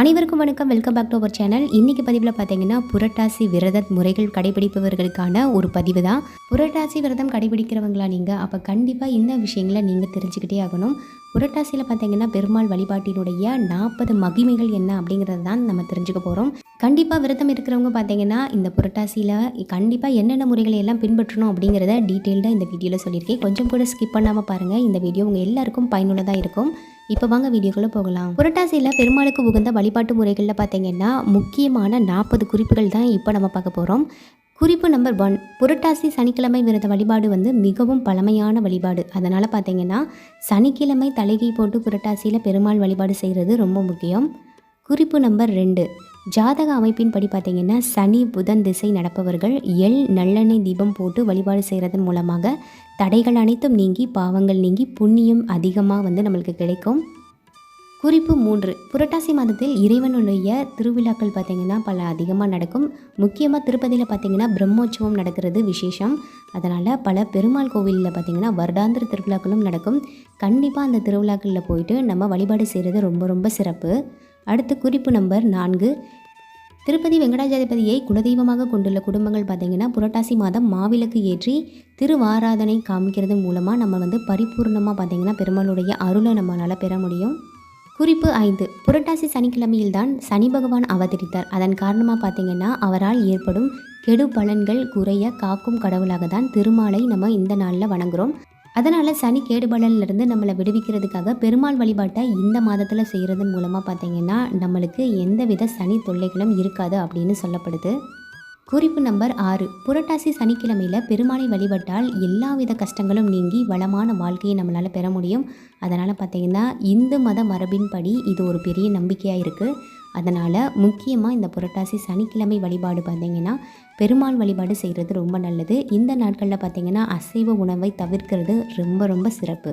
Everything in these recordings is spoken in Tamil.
அனைவருக்கும் வணக்கம். Welcome back to our channel இன்னைக்கு பதிவில் பார்த்தீங்கன்னா புரட்டாசி விரத முறைகள் கடைபிடிப்பவர்களுக்கான ஒரு பதிவு தான். புரட்டாசி விரதம் கடைபிடிக்கிறவங்களா நீங்கள் அப்போ கண்டிப்பாக இந்த விஷயங்களை நீங்கள் தெரிஞ்சுக்கிட்டே ஆகணும். புரட்டாசியில் பார்த்தீங்கன்னா பெருமாள் வழிபாட்டினுடைய நாற்பது மகிமைகள் என்ன அப்படிங்கிறது தான் நம்ம தெரிஞ்சுக்க போகிறோம் கண்டிப்பாக விரதம் இருக்கிறவங்க பார்த்தீங்கன்னா இந்த புரட்டாசியில் கண்டிப்பாக என்னென்ன முறைகளை எல்லாம் பின்பற்றணும் அப்படிங்கிறத டீட்டெயில்டாக இந்த வீடியோவில் சொல்லியிருக்கேன். கொஞ்சம் கூட ஸ்கிப் பண்ணாமல் பாருங்கள் இந்த வீடியோ உங்கள் எல்லாருக்கும் பயனுள்ளதாக இருக்கும். இப்போ வாங்க வீடியோக்குள்ளே போகலாம். புரட்டாசியில் பெருமாளுக்கு உகந்த வழிபாட்டு முறைகளில் பார்த்தீங்கன்னா முக்கியமான நாற்பது குறிப்புகள் தான் இப்போ நம்ம பார்க்க போகிறோம் குறிப்பு நம்பர் ஒன் புரட்டாசி சனிக்கிழமை விரத வழிபாடு வந்து மிகவும் பழமையான வழிபாடு. அதனால் பார்த்தீங்கன்னா சனிக்கிழமை தலைகை போட்டு புரட்டாசியில் பெருமாள் வழிபாடு செய்கிறது ரொம்ப முக்கியம். குறிப்பு நம்பர் ரெண்டு ஜாதக அமைப்பின்படி பார்த்தீங்கன்னா சனி புதன் திசை நடப்பவர்கள் எள் நல்லெண்ணெய் தீபம் போட்டு வழிபாடு செய்கிறதன் மூலமாக தடைகள் அனைத்தும் நீங்கி பாவங்கள் நீங்கி புண்ணியம் அதிகமாக வந்து நம்மளுக்கு கிடைக்கும். குறிப்பு மூன்று. புரட்டாசி மாதத்தில் இறைவனுடைய திருவிழாக்கள் பார்த்திங்கன்னா பல அதிகமாக நடக்கும். முக்கியமாக திருப்பதியில் பார்த்திங்கன்னா பிரம்மோற்சவம் நடக்கிறது விசேஷம். அதனால் பல பெருமாள் கோவிலில் பார்த்திங்கன்னா வருடாந்திர திருவிழாக்களும் நடக்கும். கண்டிப்பாக அந்த திருவிழாக்களில் போயிட்டு நம்ம வழிபாடு செய்கிறது ரொம்ப ரொம்ப சிறப்பு. அடுத்து குறிப்பு நம்பர் நான்கு. திருப்பதி வெங்கடாஜலபதியை குலதெய்வமாக கொண்டுள்ள குடும்பங்கள் பார்த்திங்கன்னா புரட்டாசி மாதம் மாவிளக்கு ஏற்றி திருவாராதனை காமிக்கிறது மூலமாக நம்ம வந்து பரிபூர்ணமாக பார்த்திங்கன்னா பெருமாளுடைய அருளை நம்மளால் பெற முடியும். குறிப்பு ஐந்து. புரட்டாசி சனிக்கிழமையில்தான் சனி பகவான் அவதரித்தார். அதன் காரணமாக பார்த்தீங்கன்னா அவரால் ஏற்படும் கெடு பலன்கள் குறைய காக்கும் கடவுளாக தான் திருமாலை நம்ம இந்த நாளில் வணங்குறோம். அதனால் சனி கேடுபடலிருந்து நம்மளை விடுவிக்கிறதுக்காக பெருமாள் வழிபாட்டை இந்த மாதத்தில் செய்கிறதன் மூலமாக பார்த்தீங்கன்னா நம்மளுக்கு எந்தவித சனி தொல்லைகளும் இருக்காது அப்படின்னு சொல்லப்படுது. குறிப்பு நம்பர் ஆறு. புரட்டாசி சனிக்கிழமையில் பெருமாளை வழிபட்டால் எல்லாவித கஷ்டங்களும் நீங்கி வளமான வாழ்க்கையை நம்மளால் பெற முடியும். அதனால் பார்த்தீங்கன்னா இந்து மத மரபின்படி இது ஒரு பெரிய நம்பிக்கையாக இருக்குது அதனால் முக்கியமாக இந்த புரட்டாசி சனிக்கிழமை வழிபாடு பார்த்திங்கன்னா பெருமாள் வழிபாடு செய்கிறது ரொம்ப நல்லது. இந்த நாட்களில் பார்த்தீங்கன்னா அசைவ உணவை தவிர்க்கிறது ரொம்ப ரொம்ப சிறப்பு.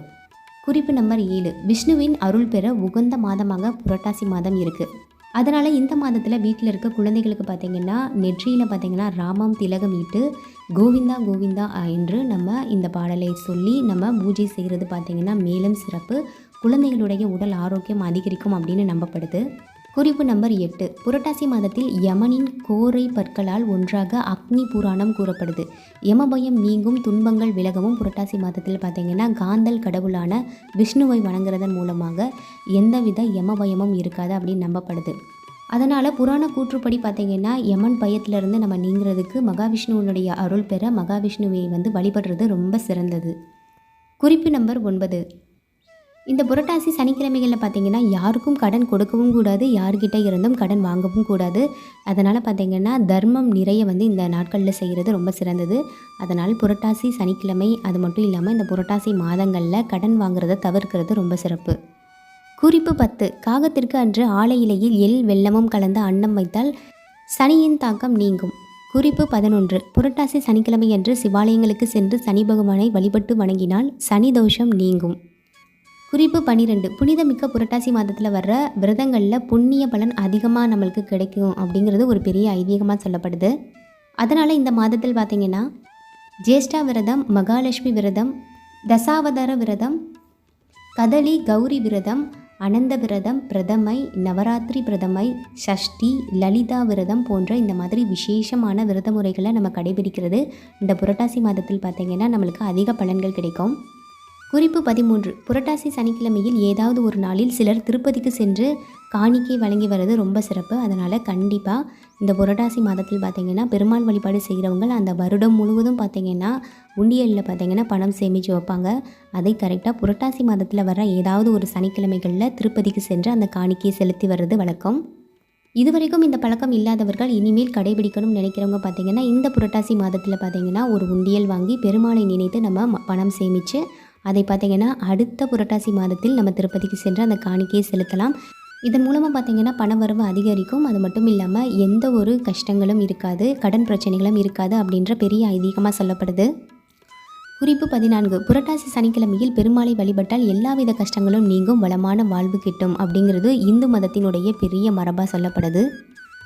குறிப்பு நம்பர் ஏழு. விஷ்ணுவின் அருள் பெற உகந்த மாதமாக புரட்டாசி மாதம் இருக்குது அதனால் இந்த மாதத்தில் வீட்டில் இருக்க குழந்தைகளுக்கு பார்த்திங்கன்னா நெற்றியில் பார்த்திங்கன்னா ராமம் திலகம் இட்டு கோவிந்தா கோவிந்தா என்று நம்ம இந்த பாடலை சொல்லி நம்ம பூஜை செய்கிறது பார்த்திங்கன்னா மேலும் சிறப்பு. குழந்தைகளுடைய உடல் ஆரோக்கியம் அதிகரிக்கும் அப்படின்னு நம்பப்படுது. குறிப்பு நம்பர் எட்டு. புரட்டாசி மாதத்தில் யமனின் கோரை பற்களால் ஒன்றாக அக்னி புராணம் கூறப்படுது. யமபயம் நீங்கும் துன்பங்கள் விலகவும் புரட்டாசி மாதத்தில் பார்த்தீங்கன்னா காந்தல் கடவுளான விஷ்ணுவை வணங்குறதன் மூலமாக எந்தவித யமபயமும் இருக்காது அப்படின்னு நம்பப்படுது. அதனால் புராண கூற்றுப்படி பார்த்தீங்கன்னா யமன் பயத்திலிருந்து நம்ம நீங்கிறதுக்கு மகாவிஷ்ணுவனுடைய அருள் பெற மகாவிஷ்ணுவை வந்து வழிபடுறது ரொம்ப சிறந்தது. குறிப்பு நம்பர் ஒன்பது. இந்த புரட்டாசி சனிக்கிழமைகளில் பார்த்தீங்கன்னா யாருக்கும் கடன் கொடுக்கவும் கூடாது யார்கிட்ட இருந்தும் கடன் வாங்கவும் கூடாது. அதனால் பார்த்தீங்கன்னா தர்மம் நிறைய வந்து இந்த நாட்களில் செய்கிறது ரொம்ப சிறந்தது. அதனால் புரட்டாசி சனிக்கிழமை அது மட்டும் இல்லாமல் இந்த புரட்டாசி மாதங்களில் கடன் வாங்குறத தவிர்க்கிறது ரொம்ப சிறப்பு. குறிப்பு பத்து காகத்திற்கு அன்று ஆலை இலையில் எள் வெள்ளமும் கலந்த அன்னம் வைத்தால் சனியின் தாக்கம் நீங்கும். குறிப்பு பதினொன்று புரட்டாசி சனிக்கிழமை அன்று சிவாலயங்களுக்கு சென்று சனி பகவானை வழிபட்டு வணங்கினால் சனி தோஷம் நீங்கும். குறிப்பு பன்னிரெண்டு புனிதமிக்க புரட்டாசி மாதத்தில் வர்ற விரதங்களில் புண்ணிய பலன் அதிகமாக நம்மளுக்கு கிடைக்கும் அப்படிங்கிறது ஒரு பெரிய ஐதீகமாக சொல்லப்படுது. அதனால் இந்த மாதத்தில் பார்த்திங்கன்னா ஜேஷ்டா விரதம் மகாலட்சுமி விரதம் தசாவதார விரதம் கதலி கௌரி விரதம் அனந்த விரதம் பிரதமை நவராத்திரி பிரதமை ஷஷ்டி லலிதா விரதம் போன்ற இந்த மாதிரி விசேஷமான விரத முறைகளை நம்ம கடைபிடிக்கிறது. இந்த புரட்டாசி மாதத்தில் பார்த்திங்கன்னா நம்மளுக்கு அதிக பலன்கள் கிடைக்கும். குறிப்பு பதிமூன்று. புரட்டாசி சனிக்கிழமையில் ஏதாவது ஒரு நாளில் சிலர் திருப்பதிக்கு சென்று காணிக்கை வழங்கி வர்றது ரொம்ப சிறப்பு. அதனால் கண்டிப்பாக இந்த புரட்டாசி மாதத்தில் பார்த்திங்கன்னா பெருமாள் வழிபாடு செய்கிறவங்க அந்த வருடம் முழுவதும் பார்த்திங்கன்னா உண்டியலில் பார்த்திங்கன்னா பணம் சேமித்து வைப்பாங்க. அதை கரெக்டாக புரட்டாசி மாதத்தில் வர ஏதாவது ஒரு சனிக்கிழமைகளில் திருப்பதிக்கு சென்று அந்த காணிக்கையை செலுத்தி வர்றது வழக்கம். இதுவரைக்கும் இந்த பழக்கம் இல்லாதவர்கள் இனிமேல் கடைபிடிக்கணும்னு நினைக்கிறவங்க பார்த்திங்கன்னா இந்த புரட்டாசி மாதத்தில் பார்த்திங்கன்னா ஒரு உண்டியல் வாங்கி பெருமாளை நினைத்து நம்ம ம- பணம் சேமித்து அதை பார்த்திங்கன்னா அடுத்த புரட்டாசி மாதத்தில் நம்ம திருப்பதிக்கு சென்று அந்த காணிக்கையை செலுத்தலாம். இதன் மூலமாக பார்த்திங்கன்னா பண வரவு அதிகரிக்கும். அது மட்டும் இல்லாமல் எந்த ஒரு கஷ்டங்களும் இருக்காது கடன் பிரச்சனைகளும் இருக்காது அப்படின்ற பெரிய ஐதீகமாக சொல்லப்படுது. குறிப்பு பதினான்கு. புரட்டாசி சனிக்கிழமையில் பெருமாளை வழிபட்டால் எல்லாவித கஷ்டங்களும் நீங்கும் வளமான வாழ்வு கிட்டும் அப்படிங்கிறது இந்து மதத்தினுடைய பெரிய மரபாக சொல்லப்படுது.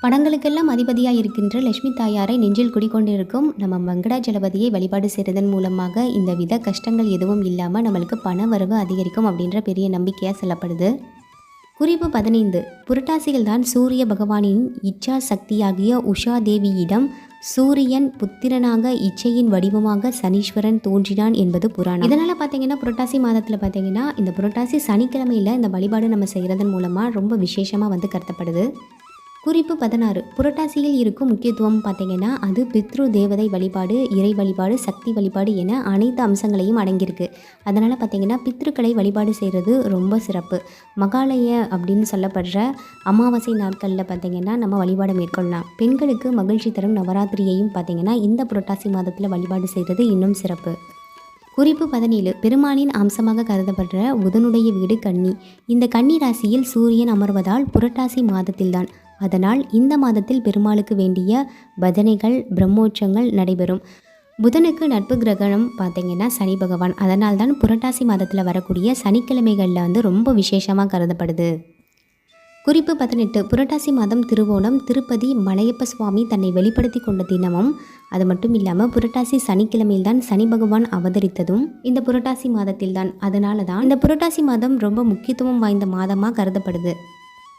படங்களுக்கெல்லாம் அதிபதியாக இருக்கின்ற லட்சுமி தாயாரை நெஞ்சில் குடிக்கொண்டிருக்கும் நம்ம வெங்கடாஜலபதியை வழிபாடு செய்வதன் மூலமாக இந்த வித கஷ்டங்கள் எதுவும் இல்லாமல் நம்மளுக்கு பண வரவு அதிகரிக்கும் அப்படின்ற பெரிய நம்பிக்கையாக சொல்லப்படுது. குறிப்பு பதினைந்து. புரட்டாசிகள் தான் சூரிய பகவானின் இச்சா சக்தியாகிய உஷா தேவியிடம் சூரியன் புத்திரனாக இச்சையின் வடிவமாக சனீஸ்வரன் தோன்றினான் என்பது புராணம். இதனால் பார்த்தீங்கன்னா புரட்டாசி மாதத்தில் பார்த்தீங்கன்னா இந்த புரட்டாசி சனிக்கிழமையில் இந்த வழிபாடு நம்ம செய்கிறதன் மூலமாக ரொம்ப விசேஷமாக வந்து கருதப்படுது. குறிப்பு பதினாறு. புரட்டாசியில் இருக்கும் முக்கியத்துவம் பார்த்தீங்கன்னா அது பித்ரு தேவதை வழிபாடு இறை வழிபாடு சக்தி வழிபாடு என அனைத்து அம்சங்களையும் அடங்கியிருக்கு. அதனால் பார்த்தீங்கன்னா பித்ருக்களை வழிபாடு செய்கிறது ரொம்ப சிறப்பு. மகாலய அப்படின்னு சொல்லப்படுற அமாவாசை நாட்களில் பார்த்தீங்கன்னா நம்ம வழிபாடு மேற்கொள்ளலாம். பெண்களுக்கு மகிழ்ச்சி தரும் நவராத்திரியையும் பார்த்தீங்கன்னா இந்த புரட்டாசி மாதத்தில் வழிபாடு செய்கிறது இன்னும் சிறப்பு. குறிப்பு பதினேழு. பெருமானின் அம்சமாக கருதப்படுற புதனுடைய வீடு கன்னி. இந்த கன்னி ராசியில் சூரியன் அமர்வதால் புரட்டாசி மாதத்தில்தான். அதனால் இந்த மாதத்தில் பெருமாளுக்கு வேண்டிய பஜனைகள் பிரம்மோற்சவங்கள் நடைபெறும். புதனுக்கு நட்பு கிரகணம் பார்த்தீங்கன்னா சனி பகவான். அதனால் தான் புரட்டாசி மாதத்தில் வரக்கூடிய சனிக்கிழமைகளில் வந்து ரொம்ப விசேஷமாக கருதப்படுது. குறிப்பு பதினெட்டு. புரட்டாசி மாதம் திருவோணம் திருப்பதி மலையப்ப சுவாமி தன்னை வெளிப்படுத்தி கொண்ட தினமும் அது மட்டும் இல்லாமல் புரட்டாசி சனிக்கிழமையில் தான் சனி பகவான் அவதரித்ததும் இந்த புரட்டாசி மாதத்தில் தான் அதனால தான் இந்த புரட்டாசி மாதம் ரொம்ப முக்கியத்துவம் வாய்ந்த மாதமாக கருதப்படுது.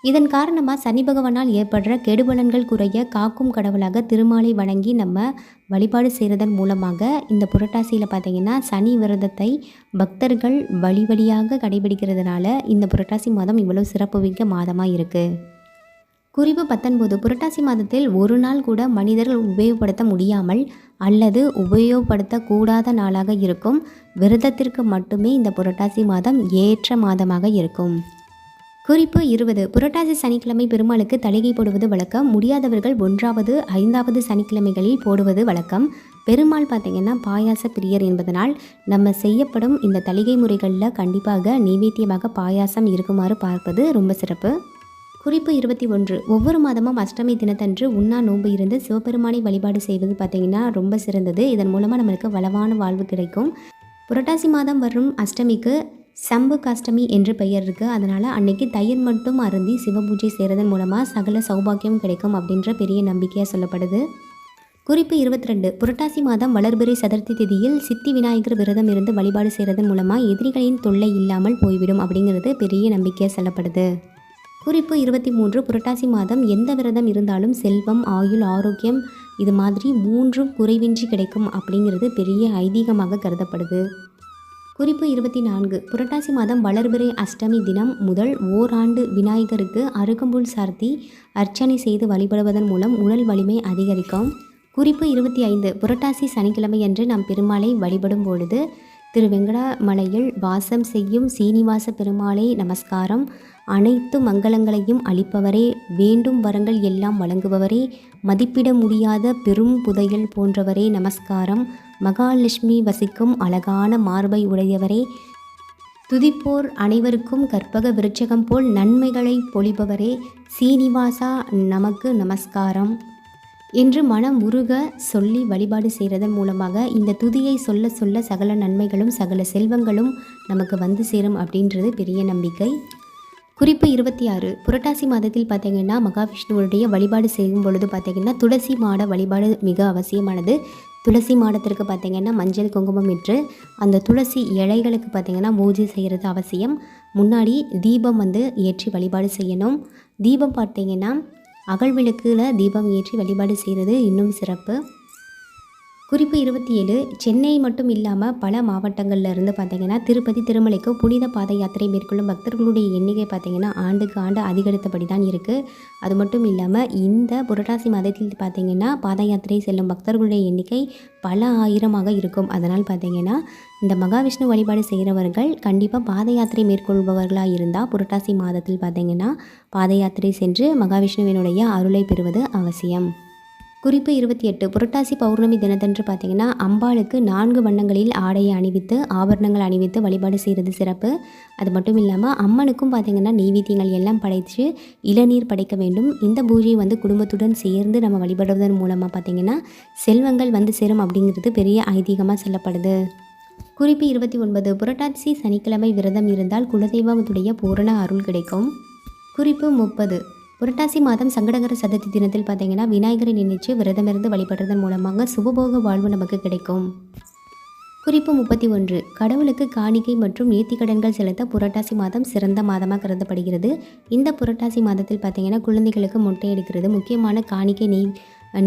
இதன் காரணமாக சனி பகவானால் ஏற்படுற கெடுபலன்கள் குறைய காக்கும் கடவுளாக திருமாலை வணங்கி நம்ம வழிபாடு செய்கிறதன் மூலமாக இந்த புரட்டாசியில் பார்த்தீங்கன்னா சனி விரதத்தை பக்தர்கள் வழி வழியாக கடைபிடிக்கிறதுனால இந்த புரட்டாசி மாதம் இவ்வளோ சிறப்புமிக்க மாதமாக இருக்குது குறிப்பு பத்தொன்பது புரட்டாசி மாதத்தில் ஒரு நாள் கூட மனிதர்கள் உபயோகப்படுத்த முடியாமல் அல்லது உபயோகப்படுத்தக்கூடாத நாளாக இருக்கும். விரதத்திற்கு மட்டுமே இந்த புரட்டாசி மாதம் ஏற்ற மாதமாக இருக்கும். குறிப்பு இருபது. புரட்டாசி சனிக்கிழமை பெருமாளுக்கு தலிகை போடுவது வழக்கம். முடியாதவர்கள் ஒன்றாவது ஐந்தாவது சனிக்கிழமைகளில் போடுவது வழக்கம். பெருமாள் பார்த்திங்கன்னா பாயாச பிரியர் என்பதனால் நம்ம செய்யப்படும் இந்த தலிகை முறைகளில் கண்டிப்பாக நைவேத்தியமாக பாயாசம் இருக்குமாறு பார்ப்பது ரொம்ப சிறப்பு. குறிப்பு இருபத்தி ஒன்று. ஒவ்வொரு மாதமும் அஷ்டமி தினத்தன்று உண்ணா நோன்பு இருந்து சிவபெருமானை வழிபாடு செய்வது பார்த்திங்கன்னா ரொம்ப சிறந்தது. இதன் மூலமாக நம்மளுக்கு வளமான வாழ்வு கிடைக்கும். புரட்டாசி மாதம் வரும் அஷ்டமிக்கு சம்பு காஷ்டமி என்று பெயர் இருக்குது அதனால் அன்னைக்கு தயிர் மட்டும் அருந்தி சிவபூஜை செய்கிறதன் மூலமாக சகல சௌபாக்கியம் கிடைக்கும் அப்படின்ற பெரிய நம்பிக்கையாக சொல்லப்படுது. குறிப்பு இருபத்தி ரெண்டு புரட்டாசி மாதம் வளர்பிறை சதுர்த்தி திதியில் சித்தி விநாயகர் விரதம் இருந்து வழிபாடு செய்கிறதன் மூலமாக எதிரிகளின் தொல்லை இல்லாமல் போய்விடும் அப்படிங்கிறது பெரிய நம்பிக்கையாக சொல்லப்படுது. குறிப்பு இருபத்தி மூன்று புரட்டாசி மாதம் எந்த விரதம் இருந்தாலும் செல்வம் ஆயுள் ஆரோக்கியம் இது மாதிரி மூன்றும் குறைவின்றி கிடைக்கும் அப்படிங்கிறது பெரிய ஐதீகமாக கருதப்படுது. குறிப்பு இருபத்தி நான்கு. புரட்டாசி மாதம் வளர்பிறை அஷ்டமி தினம் முதல் ஓராண்டு விநாயகருக்கு அருகம்புல் சார்த்தி அர்ச்சனை செய்து வழிபடுவதன் மூலம் உடல் வலிமை அதிகரிக்கும். குறிப்பு இருபத்தி ஐந்து. புரட்டாசி சனிக்கிழமை அன்று நாம் பெருமாளை வழிபடும் பொழுது திரு வெங்கடாமலையில் வாசம் செய்யும் சீனிவாச பெருமாளை நமஸ்காரம். அனைத்து மங்களங்களையும் அளிப்பவரே வேண்டும் வரங்கள் எல்லாம் வழங்குபவரே மதிப்பிட முடியாத பெரும் புதையல் போன்றவரே நமஸ்காரம். மகாலட்சுமி வசிக்கும் அழகான மார்பை உடையவரே. துதிப்போர் அனைவருக்கும் கற்பக விருட்சகம் போல் நன்மைகளை பொழிபவரே. சீனிவாசா நமக்கு நமஸ்காரம். என்று மனம் உருக சொல்லி வழிபாடு செய்கிறதன் மூலமாக இந்த துதியை சொல்ல சொல்ல சகல நன்மைகளும் சகல செல்வங்களும் நமக்கு வந்து சேரும் அப்படின்றது பெரிய நம்பிக்கை. குறிப்பு இருபத்தி ஆறு புரட்டாசி மாதத்தில் பார்த்தீங்கன்னா மகாவிஷ்ணுவுடைய வழிபாடு செய்யும் பொழுது பார்த்தீங்கன்னா துளசி மாட வழிபாடு மிக அவசியமானது. துளசி மாடத்திற்கு பார்த்திங்கன்னா மஞ்சள் குங்குமம் இட்டு அந்த துளசி இலைகளுக்கு பார்த்திங்கன்னா பூஜை செய்கிறது அவசியம். முன்னாடி தீபம் வந்து ஏற்றி வழிபாடு செய்யணும். தீபம் பார்த்திங்கன்னா அகல் விளக்கில் தீபம் ஏற்றி வழிபாடு செய்கிறது இன்னும் சிறப்பு. குறிப்பு இருபத்தி ஏழு சென்னை மட்டும் இல்லாமல் பல மாவட்டங்களில் இருந்து பார்த்திங்கன்னா திருப்பதி திருமலைக்கு புனித பாத யாத்திரை மேற்கொள்ளும் பக்தர்களுடைய எண்ணிக்கை பார்த்திங்கன்னா ஆண்டுக்கு ஆண்டு அதிகரித்தபடி தான் இருக்குது அது மட்டும் இல்லாமல் இந்த புரட்டாசி மாதத்தில் பார்த்திங்கன்னா பாத யாத்திரை செல்லும் பக்தர்களுடைய எண்ணிக்கை பல ஆயிரமாக இருக்கும். அதனால் பார்த்திங்கன்னா இந்த மகாவிஷ்ணு வழிபாடு செய்கிறவர்கள் கண்டிப்பாக பாத யாத்திரை மேற்கொள்பவர்களாக இருந்தால் புரட்டாசி மாதத்தில் பார்த்திங்கன்னா பாத யாத்திரை சென்று மகாவிஷ்ணுவினுடைய அருளை பெறுவது அவசியம். குறிப்பு இருபத்தி எட்டு புரட்டாசி பௌர்ணமி தினத்தன்று பார்த்தீங்கன்னா அம்பாளுக்கு நான்கு வண்ணங்களில் ஆடையை அணிவித்து ஆபரணங்கள் அணிவித்து வழிபாடு செய்கிறது சிறப்பு. அது மட்டும் இல்லாமல் அம்மனுக்கும் பார்த்திங்கன்னா நெய்வேத்தியங்கள் எல்லாம் படைத்து இளநீர் படைக்க வேண்டும். இந்த பூஜையை வந்து குடும்பத்துடன் சேர்ந்து நம்ம வழிபடுவதன் மூலமாக பார்த்திங்கன்னா செல்வங்கள் வந்து சேரும் அப்படிங்கிறது பெரிய ஐதீகமாக சொல்லப்படுது. குறிப்பு இருபத்தி ஒன்பது புரட்டாசி சனிக்கிழமை விரதம் இருந்தால் குலதெய்வத்துடைய பூரண அருள் கிடைக்கும். குறிப்பு முப்பது புரட்டாசி மாதம் சங்கடகர சதுர்த்தி தினத்தில் பார்த்தீங்கன்னா விநாயகரை நினைச்சு விரதமிருந்து வழிபடுறதன் மூலமாக சுபபோக வாழ்வு நமக்கு கிடைக்கும். குறிப்பு முப்பத்தி ஒன்று. கடவுளுக்கு காணிக்கை மற்றும் நேர்த்திக்கடன்கள் செலுத்த புரட்டாசி மாதம் சிறந்த மாதமாக கருதப்படுகிறது. இந்த புரட்டாசி மாதத்தில் பார்த்தீங்கன்னா குழந்தைகளுக்கு முட்டை எடுக்கிறது முக்கியமான காணிக்கை நெய்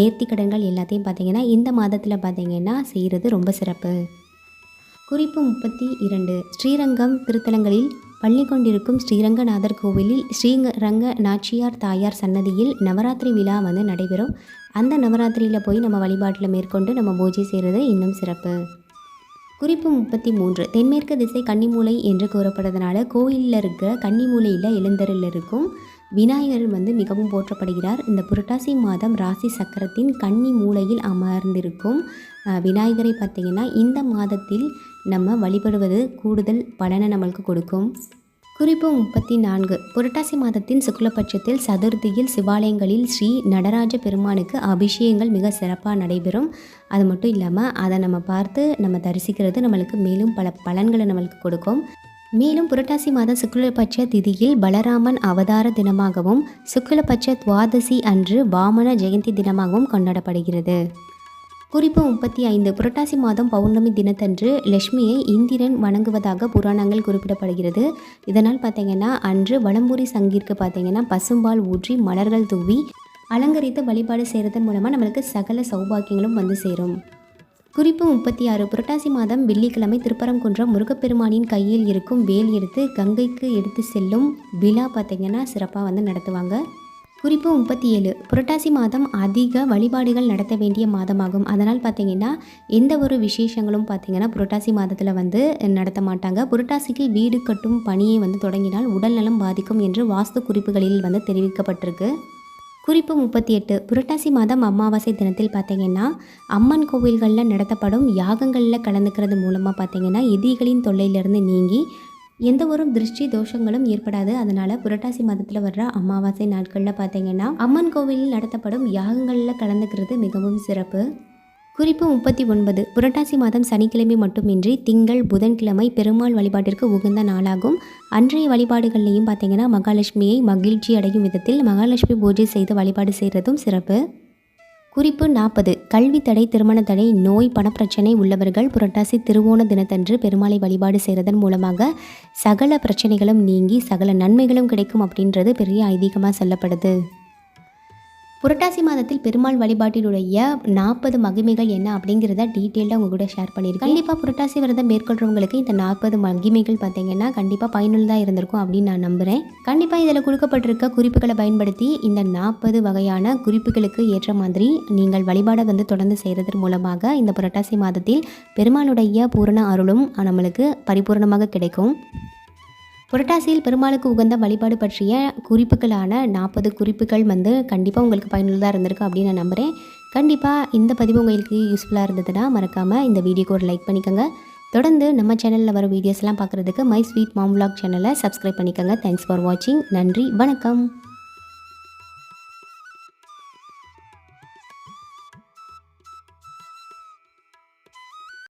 நேர்த்திக்கடன்கள் எல்லாத்தையும் பார்த்தீங்கன்னா இந்த மாதத்தில் பார்த்தீங்கன்னா செய்கிறது ரொம்ப சிறப்பு. குறிப்பு முப்பத்தி இரண்டு. ஸ்ரீரங்கம் திருத்தலங்களில் பள்ளி கொண்டிருக்கும் ஸ்ரீரங்கநாதர் கோவிலில் ஸ்ரீரங்க நாச்சியார் தாயார் சன்னதியில் நவராத்திரி விழா வந்து நடைபெறும். அந்த நவராத்திரியில் போய் நம்ம வழிபாட்டில் மேற்கொண்டு நம்ம பூஜை செய்கிறது இன்னும் சிறப்பு. குறிப்பு முப்பத்தி மூன்று தென்மேற்கு திசை கன்னிமூலை என்று கூறப்படுறதுனால கோயிலில் இருக்கிற கன்னிமூலையில் எழுந்தரில் இருக்கும். விநாயகர் வந்து மிகவும் போற்றப்படுகிறார். இந்த புரட்டாசி மாதம் ராசி சக்கரத்தின் கன்னி மூலையில் அமர்ந்திருக்கும் விநாயகரை பார்த்திங்கன்னா இந்த மாதத்தில் நம்ம வழிபடுவது கூடுதல் பலனை நம்மளுக்கு கொடுக்கும். குறிப்பு முப்பத்தி நான்கு புரட்டாசி மாதத்தின் சுக்லபட்சத்தில் சதுர்த்தியில் சிவாலயங்களில் ஸ்ரீ நடராஜ பெருமானுக்கு அபிஷேகங்கள் மிக சிறப்பாக நடைபெறும். அது மட்டும் இல்லாமல் அதை நம்ம பார்த்து நம்ம தரிசிக்கிறது நம்மளுக்கு மேலும் பல பலன்களை நம்மளுக்கு கொடுக்கும். மேலும் புரட்டாசி மாதம் சுக்லபட்ச திதியில் பலராமன் அவதார தினமாகவும் சுக்லபட்ச துவாதசி அன்று வாமன ஜெயந்தி தினமாகவும் கொண்டாடப்படுகிறது. குறிப்பு முப்பத்தி ஐந்து. புரட்டாசி மாதம் பௌர்ணமி தினத்தன்று லட்சுமியை இந்திரன் வணங்குவதாக புராணங்கள் குறிப்பிடப்படுகிறது. இதனால் பார்த்தீங்கன்னா அன்று வளம்பூரி சங்கிற்கு பார்த்தீங்கன்னா பசும்பால் ஊற்றி மலர்கள் தூவி அலங்கரித்து வழிபாடு செய்கிறதன் மூலமாக நம்மளுக்கு சகல சௌபாக்கியங்களும் வந்து சேரும். குறிப்பு முப்பத்தி ஆறு புரட்டாசி மாதம் வெள்ளிக்கிழமை திருப்பரங்குன்றம் முருகப்பெருமானின் கையில் இருக்கும் வேல் எடுத்து கங்கைக்கு எடுத்து செல்லும் விழா பார்த்தீங்கன்னா சிறப்பாக வந்து நடத்துவாங்க. குறிப்பு முப்பத்தி ஏழு புரட்டாசி மாதம் அதிக வழிபாடுகள் நடத்த வேண்டிய மாதமாகும். அதனால் பார்த்தீங்கன்னா எந்த ஒரு விசேஷங்களும் பார்த்தீங்கன்னா புரட்டாசி மாதத்தில் வந்து நடத்த மாட்டாங்க. புரட்டாசிக்கு வீடு கட்டும் பணியை வந்து தொடங்கினால் உடல்நலம் பாதிக்கும் என்று வாஸ்து குறிப்புகளில் வந்து தெரிவிக்கப்பட்டிருக்கு. குறிப்பு முப்பத்தி எட்டு புரட்டாசி மாதம் அமாவாசை தினத்தில் பார்த்தீங்கன்னா அம்மன் கோவில்களில் நடத்தப்படும் யாகங்களில் கலந்துக்கிறது மூலமாக பார்த்தீங்கன்னா எதிரிகளின் தொல்லையிலிருந்து நீங்கி எந்த ஒரு திருஷ்டி தோஷங்களும் ஏற்படாது. அதனால் புரட்டாசி மாதத்தில் வர்ற அமாவாசை நாட்களில் பார்த்தீங்கன்னா அம்மன் கோவிலில் நடத்தப்படும் யாகங்களில் கலந்துக்கிறது மிகவும் சிறப்பு. குறிப்பு முப்பத்தி ஒன்பது புரட்டாசி மாதம் சனிக்கிழமை மட்டுமின்றி திங்கள் புதன்கிழமை பெருமாள் வழிபாட்டிற்கு உகந்த நாளாகும். அன்றைய வழிபாடுகள்லையும் பார்த்தீங்கன்னா மகாலட்சுமியை மகிழ்ச்சி அடையும் விதத்தில் மகாலட்சுமி பூஜை செய்து வழிபாடு செய்கிறதும் சிறப்பு. குறிப்பு நாற்பது கல்வி தடை திருமண தடை நோய் பணப்பிரச்சனை உள்ளவர்கள் புரட்டாசி திருவோண தினத்தன்று பெருமாளை வழிபாடு செய்கிறதன் மூலமாக சகல பிரச்சனைகளும் நீங்கி சகல நன்மைகளும் கிடைக்கும் அப்படின்றது பெரிய ஐதீகமாக சொல்லப்படுது. புரட்டாசி மாதத்தில் பெருமாள் வழிபாட்டினுடைய நாற்பது மகிமைகள் என்ன அப்படிங்கிறத டீட்டெயிலாக உங்கள் கூட ஷேர் பண்ணியிருக்கேன். கண்டிப்பாக புரட்டாசி விரதம் மேற்கொள்கிறவங்களுக்கு இந்த நாற்பது மகிமைகள் பார்த்தீங்கன்னா கண்டிப்பாக பயனுள்ளதாக இருந்திருக்கும் அப்படின்னு நான் நம்புகிறேன் கண்டிப்பாக இதில் கொடுக்கப்பட்டிருக்க குறிப்புகளை பயன்படுத்தி இந்த நாற்பது வகையான குறிப்புகளுக்கு ஏற்ற மாதிரி நீங்கள் வழிபாடை வந்து தொடர்ந்து செய்கிறதன் மூலமாக இந்த புரட்டாசி மாதத்தில் பெருமாளுடைய பூரண அருளும் நம்மளுக்கு பரிபூரணமாக கிடைக்கும். புரட்டாசியில் பெருமாளுக்கு உகந்த வழிபாடு பற்றிய குறிப்புகளான நாற்பது குறிப்புகள் வந்து கண்டிப்பாக உங்களுக்கு பயனுள்ளதாக இருந்திருக்கு அப்படின்னு நான் நம்புகிறேன் கண்டிப்பாக இந்த பதிவு உங்களுக்கு யூஸ்ஃபுல்லாக இருந்ததுன்னா மறக்காமல் இந்த வீடியோக்கு ஒரு லைக் பண்ணிக்கோங்க. தொடர்ந்து நம்ம சேனலில் வர வீடியோஸ்லாம் பார்க்குறதுக்கு மை ஸ்வீட் மாம் vlog சேனலை சப்ஸ்கிரைப் பண்ணிக்கோங்க. தேங்க்ஸ் ஃபார் வாட்சிங் நன்றி வணக்கம்.